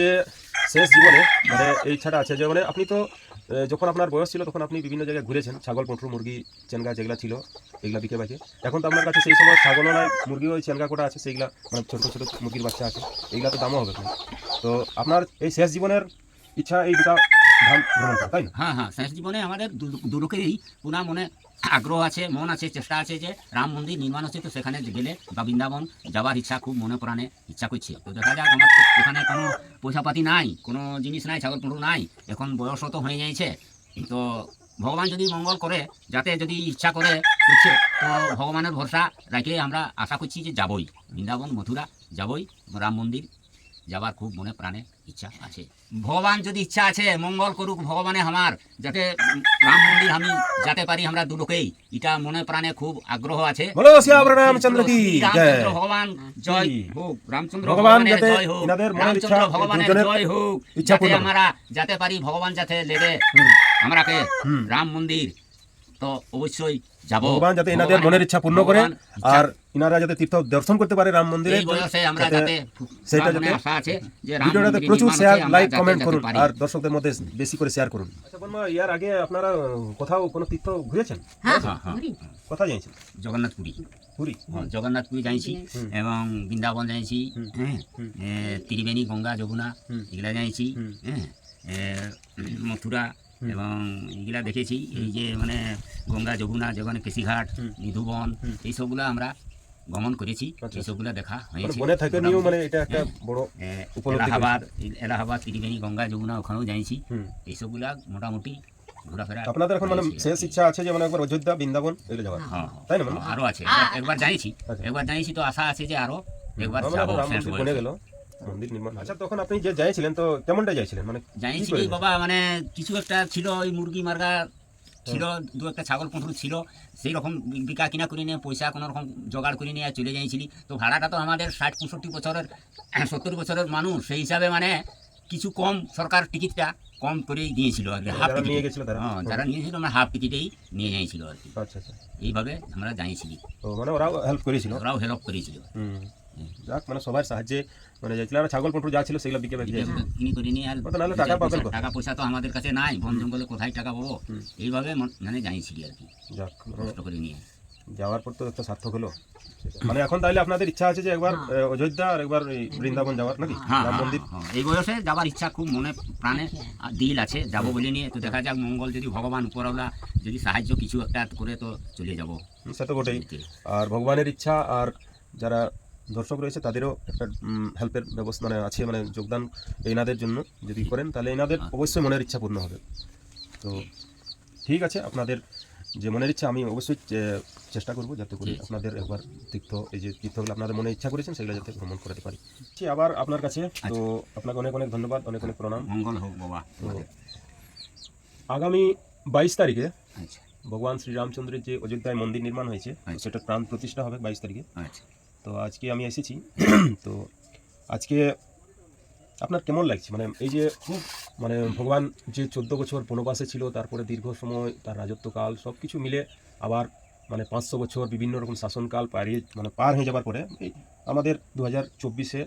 যে শেষ জীবনে মানে এই ইচ্ছাটা আছে, যে মানে আপনি তো যখন আপনার বয়স ছিল, তখন আপনি বিভিন্ন জায়গায় ঘুরেছেন। ছাগল পটরু মুরগি, চেনগা যেগুলো ছিল, এগুলা বিকে বাকে। এখন তো আপনার কাছে সেই সময় ছাগলও নয় মুরগি ওই চেনগা কোটা আছে, সেইগুলা মানে ছোটো ছোটো মুরগির বাচ্চা আছে, এইগুলা তো দামও হবে তো আপনার এই শেষ জীবনের ইচ্ছা, এই দুটা হ্যাঁ হ্যাঁ শেষ জীবনে আমাদের দু- দুলোকেরই পুনা মনে আগ্রহ আছে, মন আছে, চেষ্টা আছে যে রাম মন্দির নির্মাণ হচ্ছে, তো সেখানে গেলে বা বৃন্দাবন যাওয়ার ইচ্ছা খুব মনে প্রাণে ইচ্ছা করছে। তো দেখা যাক, আমার এখানে কোনো পয়সাপাতি নাই, কোনো জিনিস নাই, ছাগল পটু নাই, এখন বয়সও তো হয়ে যাইছে তো ভগবান যদি মঙ্গল করে, যাতে যদি ইচ্ছা করে করছে, তো ভগবানের ভরসা রাখে আমরা আশা করছি যে যাবই। বৃন্দাবন, মথুরা যাবই, রাম মন্দির যাবার খুব মনে প্রাণে ইচ্ছা আছে। ভগবান যদি ইচ্ছা আছে মঙ্গল করুক ভগবানে আমার যাতে রাম মন্দির আমি যেতে পারি আমরা দুলোকেই। এটা মনে প্রাণে খুব আগ্রহ আছে। ভগবান জয় হোক। রামচন্দ্র ভগবান ভগবানের জয় হোক। রামচন্দ্র ভগবানের জয় হোক। যাতে আমরা যেতে পারি ভগবান যাতে লেগে। আমরাকে রাম মন্দির তো অবশ্যই যাব। ভগবান যাতে এনাদের মনের ইচ্ছা পূর্ণ করে আর ইনারা যাতে তীর্থ দর্শন করতে পারে রাম মন্দিরে এই বয়সে আমরা যাতে সেটা যাতে আশা আছে যে রাম ভিডিওটাতে প্রচুর শেয়ার লাইক কমেন্ট করুন আর দর্শকদের মধ্যে বেশি করে শেয়ার করুন। আচ্ছা বলমা ইয়ার আগে আপনারা কোথাও কোনো তীর্থ ঘুরেছেন? হ্যাঁ হ্যাঁ হ্যাঁ। কোথায় যাইছেন? জগন্নাথপুরী পুরী। হ্যাঁ, জগন্নাথপুরী যাইছি এবং বৃন্দাবন যাইছি হ্যাঁ। ত্রিবেণী গঙ্গা যমুনা এগুলা যাইছি হ্যাঁ। মথুরা এবং এগুলা দেখেছি এই যে মানে গঙ্গা যমুনা যেখানে কৃষিঘাট। নিধুবন। এইসবগুলো আমরা গমন করেছি আচ্ছা। এইসবগুলো দেখা মানে হয়েছে মানে এটা একটা হ্যাঁ। বড় এ, উপলব্ধি এলাহাবাদ এলাহাবাদ ত্রিবেণী গঙ্গা যমুনা ওখানেও যাইছি হুম। এইসবগুলা মোটামুটি ঘোরাফেরা আপনাদের এখন মানে শেষ ইচ্ছা আছে যে মানে একবার অযোধ্যা বৃন্দাবন এগুলো যাওয়ার হ্যাঁ তাই না হ্যাঁ, আরও আছে একবার- যাইছি আচ্ছা। একবার যাইছি তো আশা আছে যে আরও একবার যাব শেষ। বনে গেল মন্দির নির্মাণ আচ্ছা তখন আপনি যে যাইছিলেন তো কেমনটা যাইছিলেন? মানে করে? বাবা মানে কিছু একটা ছিল ওই মুরগি মার্গা ছিল দু একটা ছাগল পটুর ছিল সেই রকম বিকা কিনা করে নিয়ে পয়সা কোনো রকম জোগাড় করে নিয়ে চলে যাইছিলি। তো ভাড়াটা তো আমাদের ষাট পঁয়ষট্টি বছরের সত্তর বছরের মানুষ সেই হিসাবে মানে কিছু কম সরকার টিকিটটা কম করেই দিয়েছিল আর কি হাফ নিয়ে গেছিল হ্যাঁ যারা নিয়েছিল আমরা হাফ টিকিটেই নিয়ে যাইছিল আর কি। আচ্ছা আচ্ছা। এইভাবে আমরা জানিয়েছিলি মানে ওরাও হেল্প করেছিল? ওরাও হেল্প করেছিল। হুম। যাক মানে সবার সাহায্যে মানে ছাগল যা ছিল সেগুলো বিকে বিকে যাইছিল কিনি করে নিয়ে আর নাহলে টাকা পাবেন টাকা পয়সা তো আমাদের কাছে নাই বন জঙ্গলে কোথায় টাকা পাবো? এইভাবে মানে জানিয়েছিলি আর কি। যাক কষ্ট করে নিয়ে যাওয়ার পর তো একটা সার্থক হলো। মানে এখন তাহলে আপনাদের ইচ্ছা আছে যে একবার অযোধ্যা আর একবার এই বৃন্দাবন যাওয়ার নাকি? হ্যাঁ রাম হ্যাঁ, মন্দির? হ্যাঁ, এই বয়সে যাবার ইচ্ছা খুব মনে প্রাণে দিল আছে যাব বলে নিয়ে। তো দেখা যাক মঙ্গল যদি ভগবান উপরওয়ালা যদি সাহায্য কিছু একটা করে তো চলে যাব। সে তো বটেই। আর ভগবানের ইচ্ছা আর যারা দর্শক রয়েছে তাদেরও একটা হেল্পের ব্যবস্থা মানে আছে মানে যোগদান এনাদের জন্য। যদি করেন তাহলে এনাদের অবশ্যই মনের ইচ্ছা পূর্ণ হবে। তো ঠিক আছে আপনাদের যে মনের ইচ্ছা আমি অবশ্যই চেষ্টা করব যাতে করে আপনাদের একবার তীর্থ এই যে তীর্থগুলো আপনাদের মনে ইচ্ছা করেছেন সেগুলো যাতে ভ্রমণ করতে পারি। ঠিক, আবার আপনার কাছে তো আপনাকে অনেক অনেক ধন্যবাদ অনেক অনেক প্রণাম। মঙ্গল হোক বাবা। আগামী বাইশ তারিখে আচ্ছা। ভগবান শ্রীরামচন্দ্রের যে অযোধ্যায় মন্দির নির্মাণ হয়েছে আচ্ছা। সেটা প্রাণ প্রতিষ্ঠা হবে বাইশ তারিখে। আচ্ছা। তো আজকে আমি এসেছি। তো আজকে আপনার কেমন লাগছে? মানে এই যে খুব মানে ভগবান যে চোদ্দ বছর বনবাসে ছিল, তারপরে দীর্ঘ সময় তার রাজত্বকাল সব কিছু মিলে আবার মানে পাঁচশো বছর বিভিন্ন রকম শাসনকাল পারিয়ে মানে পার হয়ে যাবার পরে আমাদের দু হাজার চব্বিশে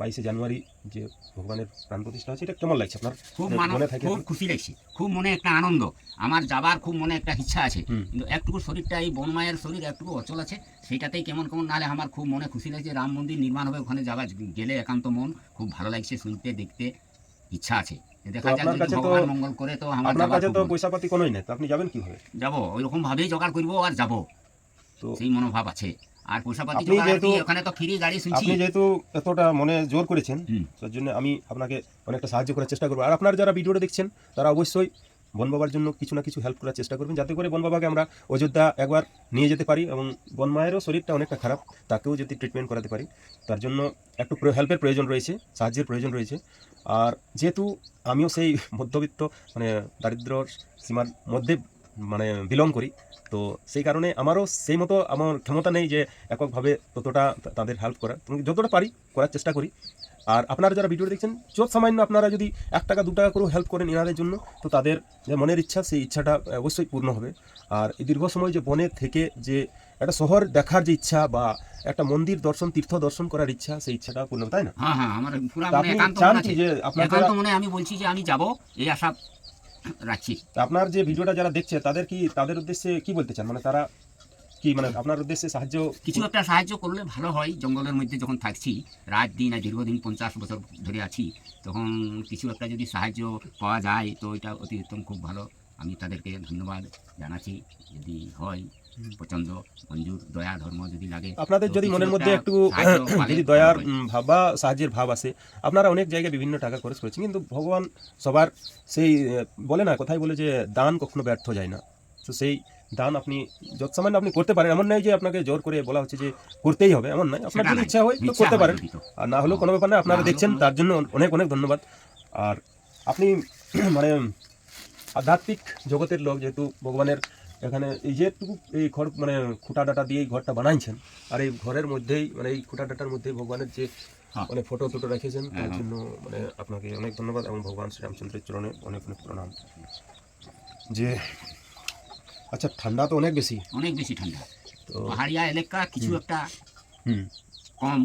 বাইশে জানুয়ারি যে ভগবানের প্রাণ প্রতিষ্ঠা হয়েছে এটা কেমন লাগছে আপনার? খুব মনে থাকে খুব খুশি লাগছে। খুব মনে একটা আনন্দ। আমার যাবার খুব মনে একটা ইচ্ছা আছে। কিন্তু একটুকু শরীরটা এই বনমায়ের শরীর একটুকু অচল আছে সেইটাতেই কেমন কেমন নাহলে আমার খুব মনে খুশি লাগছে রাম মন্দির নির্মাণ হবে ওখানে যাওয়া গেলে একান্ত মন খুব ভালো লাগছে শুনতে দেখতে ইচ্ছা আছে। দেখা যাক যদি ভগবান মঙ্গল করে তো আমার আপনার কাছে তো পয়সা পাতি কোনোই নেই তো আপনি যাবেন কীভাবে? যাব ওই রকম ভাবেই জোগাড় করব আর যাব। তো সেই মনোভাব আছে। আর পয়সা পাতি আর যেহেতু- ওখানে তো ফ্রি গাড়ি শুনছি। আপনি যেহেতু এতটা মনে জোর করেছেন। তার জন্য আমি আপনাকে অনেকটা সাহায্য করার চেষ্টা করব। আর আপনার যারা ভিডিওটা দেখছেন তারা অবশ্যই বন বাবার জন্য কিছু না কিছু হেল্প করার চেষ্টা করবেন। যাতে করে বন বাবাকে আমরা অযোধ্যা একবার নিয়ে যেতে পারি এবং বন মায়েরও শরীরটা অনেকটা খারাপ তাকেও যদি ট্রিটমেন্ট করাতে পারি। তার জন্য একটু হেল্পের প্রয়োজন রয়েছে সাহায্যের প্রয়োজন রয়েছে। আর যেহেতু আমিও সেই মধ্যবিত্ত মানে দারিদ্র সীমার মধ্যে মানে বিলং করি। তো সেই কারণে আমারও সেই মতো আমার ক্ষমতা নেই যে এককভাবে ততটা তাদের হেল্প করার। যতটা পারি করার চেষ্টা করি। আর আপনারা যারা ভিডিও দেখছেন যত সামান্য আপনারা যদি এক টাকা দু টাকা করেও হেল্প করেন এনাদের জন্য তো তাদের যে মনের ইচ্ছা সেই ইচ্ছাটা অবশ্যই পূর্ণ হবে। আর এই দীর্ঘ সময় যে বনে থেকে যে একটা শহর দেখার যে ইচ্ছা বা একটা মন্দির দর্শন তীর্থ দর্শন করার ইচ্ছা সেই ইচ্ছাটা পূর্ণ তাই না? হ্যাঁ হ্যাঁ আমার পুরো তা আপনি একান্ত আছে। যে আপনার মনে আমি বলছি যে আমি যাব এই আশা রাখছি তা আপনার যে ভিডিওটা যারা দেখছে তাদের কি তাদের উদ্দেশ্যে কি বলতে চান? মানে তারা কি মানে আপনার উদ্দেশ্যে সাহায্য কিছু একটা সাহায্য করলে ভালো হয়। জঙ্গলের মধ্যে যখন থাকছি রাত দিন আর দীর্ঘদিন পঞ্চাশ বছর ধরে আছি তখন কিছু একটা যদি সাহায্য পাওয়া যায় তো এটা অতি উত্তম খুব ভালো। আমি তাদেরকে ধন্যবাদ জানাচ্ছি। যদি হয় পছন্দ মঞ্জুর দয়া ধর্ম যদি লাগে। আপনাদের যদি মনের মধ্যে একটু যদি দয়ার ভাব বা সাহায্যের ভাব আছে আপনারা অনেক জায়গায় বিভিন্ন টাকা খরচ করেছেন কিন্তু ভগবান সবার সেই বলে না কোথায় বলে যে দান কখনো ব্যর্থ যায় না। তো সেই দান আপনি যত সামান্য আপনি করতে পারেন এমন নয় যে আপনাকে জোর করে বলা হচ্ছে যে করতেই হবে এমন নয়। আপনার যদি ইচ্ছা হয় তো করতে পারেন। আর না হলেও কোনো ব্যাপার না আপনারা দেখছেন তার জন্য অনেক অনেক ধন্যবাদ। আর আপনি মানে আধ্যাত্মিক জগতের লোক যেহেতু ভগবানের এখানে এই যেটুকু এই ঘর মানে খুঁটা ডাটা দিয়ে এই ঘরটা বানাইছেন আর এই ঘরের মধ্যেই মানে এই খুঁটা ডাটার মধ্যেই ভগবানের যে হ্যাঁ। মানে ফটো টটো রেখেছেন তার হ্যাঁ। জন্য মানে আপনাকে অনেক ধন্যবাদ এবং ভগবান শ্রীরামচন্দ্রের চরণে অনেক অনেক প্রণাম। যে আচ্ছা ঠান্ডা তো অনেক বেশি। অনেক বেশি ঠান্ডা। তো পাহাড়িয়া এলাকা কিছু একটা হুম। কম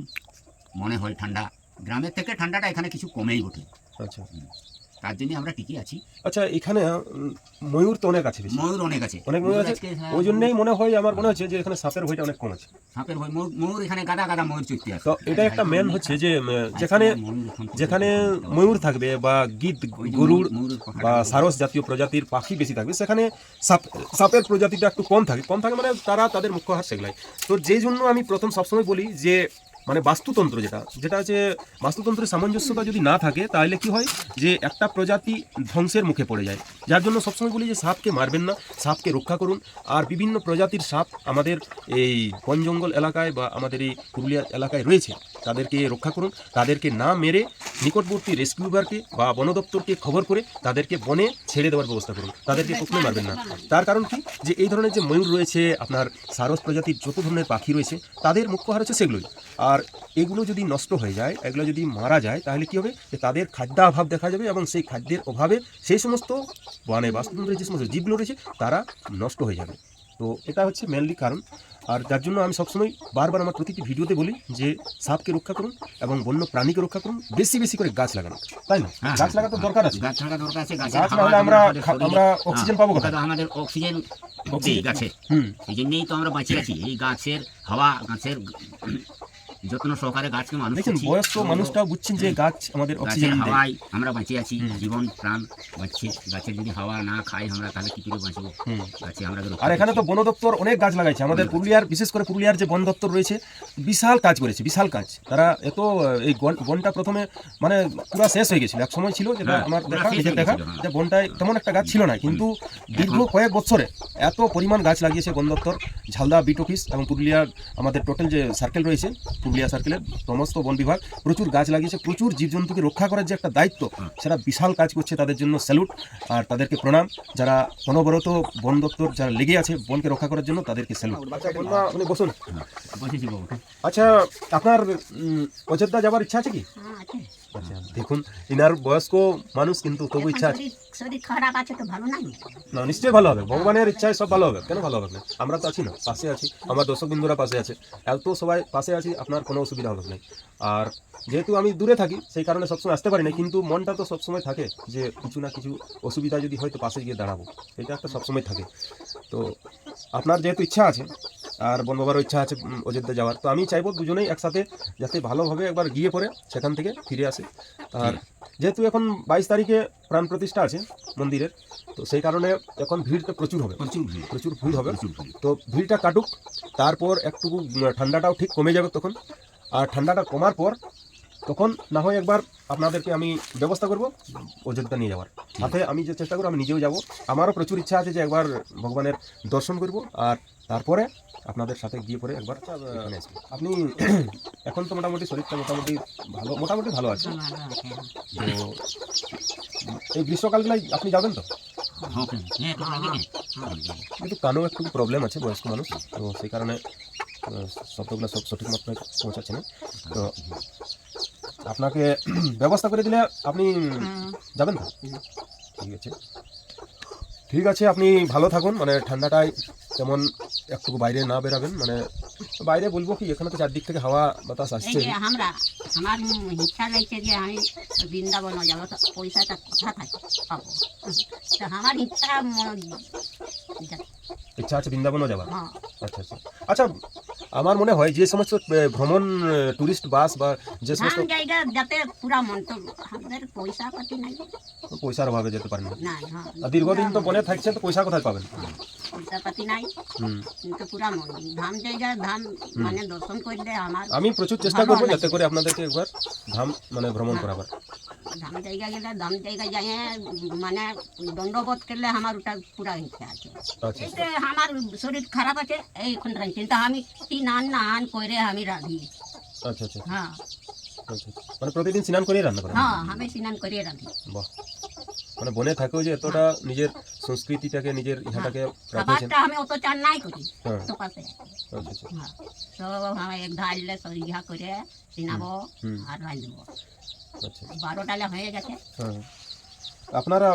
মনে হয় ঠান্ডা। গ্রামের থেকে ঠান্ডাটা এখানে কিছু কমেই ওঠে। আচ্ছা। তার জন্য আমরা টিকে আছি। আচ্ছা এখানে ময়ূর তো অনেক আছে ময়ূর অনেক আছে। অনেক ময়ূর আছে? হ্যাঁ, ওই জন্যই মনে হয় আমার মনে হচ্ছে যে এখানে সাপের ভয়টা অনেক কম আছে। সাপের ভয় ময়ূর- এখানে গাদা গাদা ময়ূর চড়তে আছে তো এটা একটা মেন হচ্ছে যে যেখানে যেখানে ময়ূর থাকবে বা গীত গরুর বা সারস জাতীয় প্রজাতির পাখি বেশি থাকবে। সেখানে সাপ সাপের প্রজাতিটা একটু কম থাকে। কম থাকে মানে তারা তাদের মুখ্য হার সেগুলাই। তো যেই জন্য আমি প্রথম সবসময় বলি যে মানে বাস্তুতন্ত্র যেটা যেটা যে বাস্তুতন্ত্রের সামঞ্জস্যতা যদি না থাকে, তাহলে কি হয় যে একটা প্রজাতি ধ্বংসের মুখে পড়ে যায়। যার জন্য সবসময় বলি যে সাপকে মারবেন না, সাপকে রক্ষা করুন। আর বিভিন্ন প্রজাতির সাপ আমাদের এই বন জঙ্গল এলাকায় বা আমাদের এই পুরুলিয়া এলাকায় রয়েছে। তাদেরকে রক্ষা করুন তাদেরকে না মেরে নিকটবর্তী রেস্কিউ বিভাগকে বা বন দপ্তরকে খবর করে তাদেরকে বনে ছেড়ে দেওয়ার ব্যবস্থা করুন। তাদেরকে কখনোই মারবেন না। তার কারণ কি? যে এই ধরনের যে ময়ূর রয়েছে আপনার সারস প্রজাতির যত ধরনের পাখি রয়েছে তাদের মুখ্য হার হচ্ছে সেগুলোই। আর এগুলো যদি নষ্ট হয়ে যায় এগুলো যদি মারা যায় তাহলে কি হবে? যে তাদের খাদ্যাভাব দেখা যাবে এবং সেই খাদ্যের অভাবে সেই সমস্ত মানে বাস্তুতন্ত্রের যে সমস্ত জীবগুলো রয়েছে তারা নষ্ট হয়ে যাবে। তো এটা হচ্ছে মেনলি কারণ। আর যার জন্য আমি সবসময় বারবার আমার প্রতিটি ভিডিওতে বলি যে সাপকে রক্ষা করুন এবং বন্য প্রাণীকে রক্ষা করুন বেশি বেশি করে গাছ লাগানো তাই না? হ্যাঁ, গাছ লাগানো লাগাতে দরকার আছে। গাছ লাগানো দরকার আছে গাছ না হলে আমরা আমরা অক্সিজেন হ্যাঁ, পাবো কথা কোথায়? আমাদের অক্সিজেন গাছে। হুম। এই জন্যই তো আমরা বাঁচিয়ে আছি। এই গাছের হাওয়া গাছের যত্ন সহকারে গাছকে মানুষ করছি। বয়স্ক মানুষটাও বুঝছেন যে গাছ আমাদের অক্সিজেন হাওয়ায় আমরা বাঁচিয়ে আছি জীবন প্রাণ বাঁচছে। গাছের যদি হাওয়া না খাই আমরা তাহলে কি করে বাঁচবো? গাছে আমরা আর এখানে তো বন দপ্তর অনেক গাছ লাগাইছে। আমাদের পুরুলিয়ার বিশেষ করে পুরুলিয়ার যে বন দপ্তর রয়েছে বিশাল কাজ করেছে বিশাল কাজ। তারা এত এই বনটা প্রথমে মানে পুরো শেষ হয়ে গেছিল। এক সময় ছিল যেটা হ্যাঁ, আমার দেখা নিজের দেখা হ্যাঁ। যে বনটায় তেমন একটা গাছ ছিল না। কিন্তু দীর্ঘ কয়েক বছরে এত পরিমাণ গাছ লাগিয়েছে বন দপ্তর। ঝালদা বিট অফিস এবং পুরুলিয়ার আমাদের টোটাল যে সার্কেল রয়েছে পুরুলিয়া সার্কেলের সমস্ত বন বিভাগ প্রচুর গাছ লাগিয়েছে প্রচুর জীবজন্তুকে রক্ষা করার যে একটা দায়িত্ব। সেটা বিশাল কাজ করছে তাদের জন্য স্যালুট আর তাদেরকে প্রণাম। যারা অনবরত বন দপ্তর যারা লেগে আছে বনকে রক্ষা করার জন্য তাদেরকে স্যালুট আচ্ছা আপনি বসুন। আচ্ছা আপনার অযোধ্যা যাওয়ার ইচ্ছা আছে কি? হ্যাঁ, আচ্ছা দেখুন ইনার বয়স্ক মানুষ কিন্তু তবু ইচ্ছা আছে। শরীর- শরীর খারাপ আছে তো ভালো নাই? না নিশ্চয়ই ভালো হবে। ভগবানের ইচ্ছায় সব ভালো হবে। কেন ভালো হবে? আমরা তো আছি না। পাশে আছি, আমার দর্শক বিন্দুরা পাশে আছে। এত সবাই পাশে আছি, আপনার কোনো অসুবিধা হবে না আর যেহেতু আমি দূরে থাকি, সেই কারণে সবসময় আসতে পারি না কিন্তু মনটা তো সবসময় থাকে যে কিছু না কিছু অসুবিধা যদি হয়, তো পাশে গিয়ে দাঁড়াবো। এটা একটা সবসময় থাকে। তো আপনার যেহেতু ইচ্ছা আছে, আর বন বাবারও ইচ্ছা আছে অযোধ্যা যাওয়ার, তো আমি চাইব দুজনেই একসাথে যাতে ভালোভাবে একবার গিয়ে পরে সেখান থেকে ফিরে আসে। আর যেহেতু এখন বাইশ তারিখে প্রাণ প্রতিষ্ঠা আছে মন্দিরের তো সেই কারণে এখন ভিড়টা প্রচুর হবে। প্রচুর ভিড়। প্রচুর ভিড় হবে। তো ভিড়টা কাটুক তারপর একটু ঠান্ডাটাও ঠিক কমে যাবে তখন। আর ঠান্ডাটা কমার পর তখন না হয় একবার আপনাদেরকে আমি ব্যবস্থা করব অযোধ্যা নিয়ে যাওয়ার সাথে আমি যে চেষ্টা করব আমি নিজেও যাব আমারও প্রচুর ইচ্ছা আছে যে একবার ভগবানের দর্শন করব আর তারপরে আপনাদের সাথে গিয়ে পরে একবার এখানে আসব। আপনি এখন তো মোটামুটি শরীরটা মোটামুটি ভালো মোটামুটি ভালো আছে আছে, হ্যাঁ। তো এই গ্রীষ্মকালগুলাই আপনি যাবেন তো হ্যাঁ হ্যাঁ? কিন্তু কানেও একটু প্রবলেম আছে বয়স্ক মানুষ তো সেই কারণে শব্দগুলো সব সঠিক মাত্রায় পৌঁছাচ্ছে না তো আপনাকে ব্যবস্থা করে দিলে আপনি যাবেন তো ঠিক আছে। ঠিক আছে আপনি ভালো থাকুন। মানে ঠান্ডাটায় তেমন একটু বাইরে না বেরাবেন। মানে বাইরে বলব কি এখানে তো চারদিক থেকে হাওয়া বাতাস আসছে। আমরা আমার ইচ্ছা লাগছে যে আমি বৃন্দাবন যাব পয়সাটা কোথা থাকে পাবো? তো আমার ইচ্ছা ইচ্ছা আছে বৃন্দাবনও যাওয়ার? হ্যাঁ, আচ্ছা আচ্ছা। আচ্ছা আমার মনে হয় যে সমস্ত ভ্রমণ টুরিস্ট বাস বা যে সমস্ত জায়গা যাতে পুরা মন তো আমাদের পয়সা পাতি নাই। পয়সার অভাবে যেতে পারেন না। হ্যাঁ। আর দীর্ঘদিন তো বনে থাকছেন তো পয়সা কোথায় পাবেন? পয়সা পাতি নাই। হুম। কিন্তু পুরা মন ধাম জায়গা ধাম মানে দর্শন করলে আমার আমি প্রচুর চেষ্টা করব যাতে করে আপনাদেরকে একবার ধাম মানে ভ্রমণ করাবার। ধাম জায়গা গেলে ধাম জায়গা যাই মানে দণ্ডবোধ করলে আমার ওটা পুরা ইচ্ছা আছে আচ্ছা এই যে আমার শরীর খারাপ আছে এই এখন চিন্তা আমি কি নান নান করে আমি রাঁধি আচ্ছা আচ্ছা হ্যাঁ আচ্ছা আচ্ছা। মানে প্রতিদিন স্নান করে রান্না করেন হ্যাঁ আমি স্নান করে রাঁধি বাহ মানে বনে থাকেও যে এতটা নিজের সংস্কৃতিটাকে নিজের ইহাটাকে রাখেছেন খাবারটা আমি অত চান নাই করি হ্যাঁ তো পাশে আচ্ছা আচ্ছা হ্যাঁ তো আমি এক ঢাললে ইহা করে চিনাবো হুম আর রাঁধবো আচ্ছা বারোটালে হয়ে গেছে হ্যাঁ আপনারা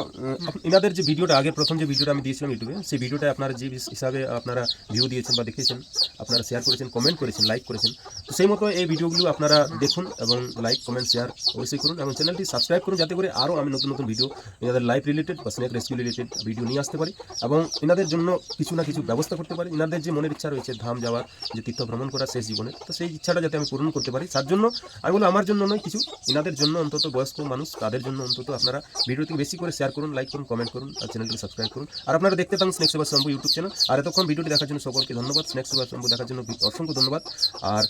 এনাদের যে ভিডিওটা, আগে প্রথম যে ভিডিওটা আমি দিয়েছিলাম ইউটিউবে, সেই ভিডিওটা আপনারা যে হিসাবে আপনারা ভিউ দিয়েছেন বা দেখেছেন, আপনারা শেয়ার করেছেন কমেন্ট করেছেন লাইক করেছেন, তো সেই মতো এই ভিডিওগুলো আপনারা দেখুন এবং লাইক কমেন্ট শেয়ার অবশ্যই করুন এবং চ্যানেলটি সাবস্ক্রাইব করুন যাতে করে আরও আমি নতুন নতুন ভিডিও এনাদের লাইফ রিলেটেড বা স্নেক রেস্কিউ রিলেটেড ভিডিও নিয়ে আসতে পারি এবং এনাদের জন্য কিছু না কিছু ব্যবস্থা করতে পারি। এনাদের যে মনের ইচ্ছা রয়েছে, ধাম যাওয়ার, যে তীর্থ ভ্রমণ করার শেষ জীবনে, তো সেই ইচ্ছাটা যাতে আমি পূরণ করতে পারি। তার জন্য আমি বলব, আমার জন্য নয়, কিছু এনাদের জন্য অন্তত বয়স্ক মানুষ, তাদের জন্য অন্তত আপনারা ভিডিওটি বেশি করে শেয়ার করুন লাইক করুন কমেন্ট করুন আর চ্যানেলটি সাবস্ক্রাইব করুন আর আপনারা দেখতে পান স্নেক সেবা শম্ভু ইউটিউব চ্যানেল আর এতক্ষণ ভিডিওটি দেখার জন্য সকলকে ধন্যবাদ স্নেক সেবা শম্ভু দেখার জন্য অসংখ্য ধন্যবাদ আর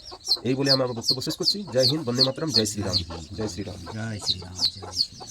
এই বলে আমি আমার বক্তব্য শেষ করছি জয় হিন্দ বন্দে মাতরম জয় শ্রীরাম জয় শ্রীরাম জয় শ্রীরাম জয় শ্রীরাম